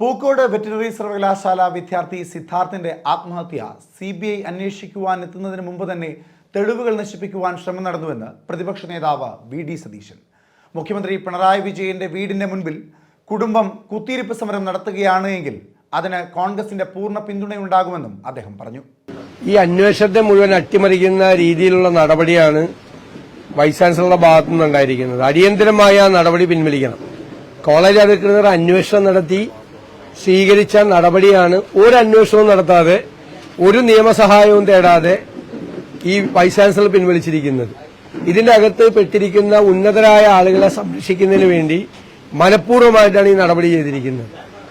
Pookode veterinary സർവകലാശാല വിദ്യാർത്ഥി സിദ്ധാർത്ഥിന്റെ ആത്മഹത്യ സി ബി ഐ അന്വേഷിക്കുവാൻ എത്തുന്നതിന് മുമ്പ് തന്നെ തെളിവുകൾ നശിപ്പിക്കുവാൻ ശ്രമം നടന്നുവെന്ന് പ്രതിപക്ഷ നേതാവ് വി ഡി സതീശൻ. മുഖ്യമന്ത്രി പിണറായി വിജയന്റെ വീടിന്റെ മുൻപിൽ കുടുംബം കുത്തിയിരിപ്പ് സമരം നടത്തുകയാണ് എങ്കിൽ അതിന് കോൺഗ്രസിന്റെ പൂർണ പിന്തുണയുണ്ടാകുമെന്നും അദ്ദേഹം പറഞ്ഞു. ഈ അന്വേഷണത്തെ മുഴുവൻ അട്ടിമറിക്കുന്ന രീതിയിലുള്ള നടപടിയാണ് വൈസ് ചാൻസലറുടെ ഭാഗത്തു നിന്നുണ്ടായിരിക്കുന്നത് അടിയന്തരമായ നടപടി പിൻവലിക്കണം. കോളേജ് അധികൃതർ അന്വേഷണം നടത്തി സ്വീകരിച്ച നടപടിയാണ് ഒരു അന്വേഷണവും നടത്താതെ ഒരു നിയമസഹായവും തേടാതെ ഈ വൈസ് ചാൻസലർ പിൻവലിച്ചിരിക്കുന്നത്. ഇതിന്റെ അകത്ത് പെട്ടിരിക്കുന്ന ഉന്നതരായ ആളുകളെ സംരക്ഷിക്കുന്നതിന് വേണ്ടി മനഃപൂർവമായിട്ടാണ് ഈ നടപടി ചെയ്തിരിക്കുന്നത്.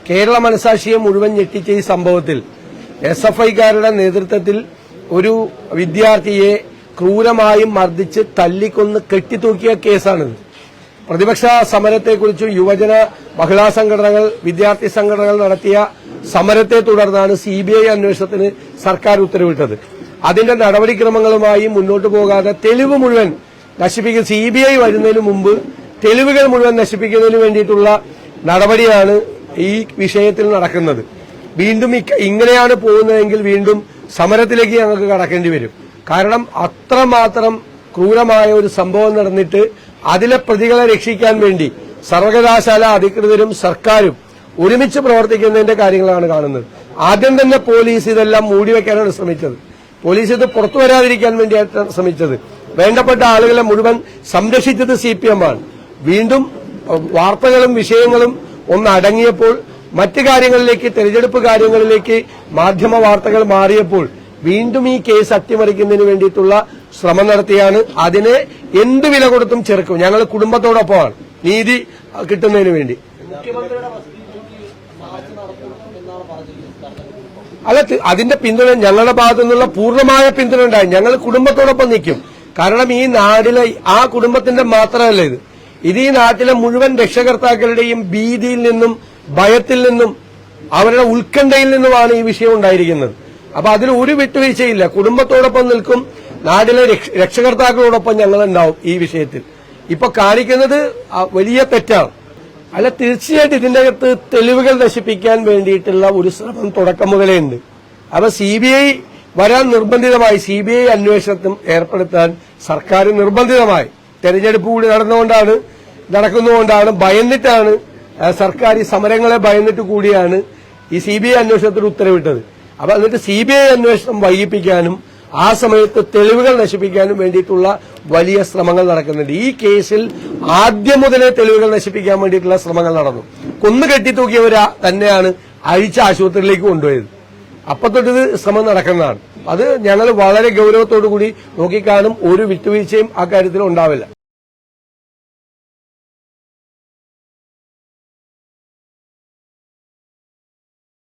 കേരള മനസാക്ഷിയെ മുഴുവൻ ഞെട്ടിച്ച ഈ സംഭവത്തിൽ എസ് എഫ് ഐക്കാരുടെ നേതൃത്വത്തിൽ ഒരു വിദ്യാർത്ഥിയെ ക്രൂരമായും മർദ്ദിച്ച് തല്ലിക്കൊന്ന് കെട്ടിത്തൂക്കിയ കേസാണിത്. പ്രതിപക്ഷ സമരത്തെക്കുറിച്ചും യുവജന മഹിളാ സംഘടനകൾ വിദ്യാർത്ഥി സംഘടനകൾ നടത്തിയ സമരത്തെ തുടർന്നാണ് സി ബി ഐ അന്വേഷണത്തിന് സർക്കാർ ഉത്തരവിട്ടത്. അതിന്റെ നടപടിക്രമങ്ങളുമായി മുന്നോട്ടു പോകാതെ തെളിവ് മുഴുവൻ നശിപ്പിക്കുന്ന സി ബി ഐ വരുന്നതിന് മുമ്പ് തെളിവുകൾ മുഴുവൻ നശിപ്പിക്കുന്നതിന് വേണ്ടിയിട്ടുള്ള നടപടിയാണ് ഈ വിഷയത്തിൽ നടക്കുന്നത്. വീണ്ടും ഇങ്ങനെയാണ് പോകുന്നതെങ്കിൽ വീണ്ടും സമരത്തിലേക്ക് ഞങ്ങൾക്ക് കടക്കേണ്ടി വരും. കാരണം അത്രമാത്രം ക്രൂരമായ ഒരു സംഭവം നടന്നിട്ട് അതിലെ പ്രതികളെ രക്ഷിക്കാൻ വേണ്ടി സർവകലാശാല അധികൃതരും സർക്കാരും ഒരുമിച്ച് പ്രവർത്തിക്കുന്നതിന്റെ കാര്യങ്ങളാണ് കാണുന്നത്. ആദ്യം തന്നെ പോലീസ് ഇതെല്ലാം മൂടിവെക്കാനാണ് ശ്രമിച്ചത്. പോലീസ് ഇത് പുറത്തു വരാതിരിക്കാൻ വേണ്ടിയാണ് ശ്രമിച്ചത്. വേണ്ടപ്പെട്ട ആളുകളെ മുഴുവൻ സംരക്ഷിച്ചത് സി പി ആണ്. വീണ്ടും വാർത്തകളും വിഷയങ്ങളും ഒന്ന് അടങ്ങിയപ്പോൾ മറ്റു കാര്യങ്ങളിലേക്ക് തെരഞ്ഞെടുപ്പ് കാര്യങ്ങളിലേക്ക് മാധ്യമ വാർത്തകൾ മാറിയപ്പോൾ വീണ്ടും ഈ കേസ് അട്ടിമറിക്കുന്നതിന് വേണ്ടിയിട്ടുള്ള ശ്രമം നടത്തിയാണ്. അതിനെ എന്ത് വില കൊടുത്തും ചെറുക്കും. ഞങ്ങൾ കുടുംബത്തോടൊപ്പമാണ്. നീതി കിട്ടുന്നതിന് വേണ്ടി. അല്ല അതിന്റെ പിന്തുണ ഞങ്ങളുടെ ഭാഗത്തു നിന്നുള്ള പൂർണമായ പിന്തുണ ഉണ്ടായി. ഞങ്ങൾ കുടുംബത്തോടൊപ്പം നിൽക്കും. കാരണം ഈ നാടിലെ ആ കുടുംബത്തിന്റെ മാത്രമല്ല ഇത്. ഇത് ഈ നാട്ടിലെ മുഴുവൻ രക്ഷകർത്താക്കളുടെയും ഭീതിയിൽ നിന്നും ഭയത്തിൽ നിന്നും അവരുടെ ഉത്കണ്ഠയിൽ നിന്നുമാണ് ഈ വിഷയം ഉണ്ടായിരിക്കുന്നത്. അപ്പൊ അതിൽ ഒരു വിട്ടുവീഴ്ചയില്ല. കുടുംബത്തോടൊപ്പം നിൽക്കും. രക്ഷ- രക്ഷകർത്താക്കളോടൊപ്പം ഞങ്ങൾ ഉണ്ടാവും ഈ വിഷയത്തിൽ. ഇപ്പൊ കാണിക്കുന്നത് വലിയ തെറ്റാണ്. അല്ല തീർച്ചയായിട്ടും ഇതിന്റെ അകത്ത് തെളിവുകൾ നശിപ്പിക്കാൻ വേണ്ടിയിട്ടുള്ള ഒരു ശ്രമം തുടക്കം മുതലേ ഉണ്ട്. അപ്പൊ സി ബി ഐ വരാൻ നിർബന്ധിതമായി സി ബി ഐ അന്വേഷണത്തിൽ ഏർപ്പെടുത്താൻ സർക്കാർ നിർബന്ധിതമായി. തെരഞ്ഞെടുപ്പ് കൂടി നടന്നുകൊണ്ടാണ് നടക്കുന്നതുകൊണ്ടാണ് ഭയന്നിട്ടാണ് സർക്കാർ ഈ സമരങ്ങളെ ഭയന്നിട്ട് കൂടിയാണ് ഈ സി ബി ഐ അന്വേഷണത്തിന് ഉത്തരവിട്ടത്. അപ്പൊ എന്നിട്ട് സി ബി ഐ അന്വേഷണം വൈകിപ്പിക്കാനും ആ സമയത്ത് തെളിവുകൾ നശിപ്പിക്കാനും വേണ്ടിയിട്ടുള്ള വലിയ ശ്രമങ്ങൾ നടക്കുന്നുണ്ട്. ഈ കേസിൽ ആദ്യം മുതലേ തെളിവുകൾ നശിപ്പിക്കാൻ വേണ്ടിയിട്ടുള്ള ശ്രമങ്ങൾ നടന്നു. കൊന്നു കെട്ടിത്തൂക്കിയവരാ തന്നെയാണ് അഴിച്ച ആശുപത്രിയിലേക്ക് കൊണ്ടുപോയത്. അപ്പൊ ശ്രമം നടക്കുന്നതാണ്. അത് ഞങ്ങൾ വളരെ ഗൗരവത്തോടു കൂടി നോക്കിക്കാണും ഒരു വിട്ടുവീഴ്ചയും ആ കാര്യത്തിൽ ഉണ്ടാവില്ല.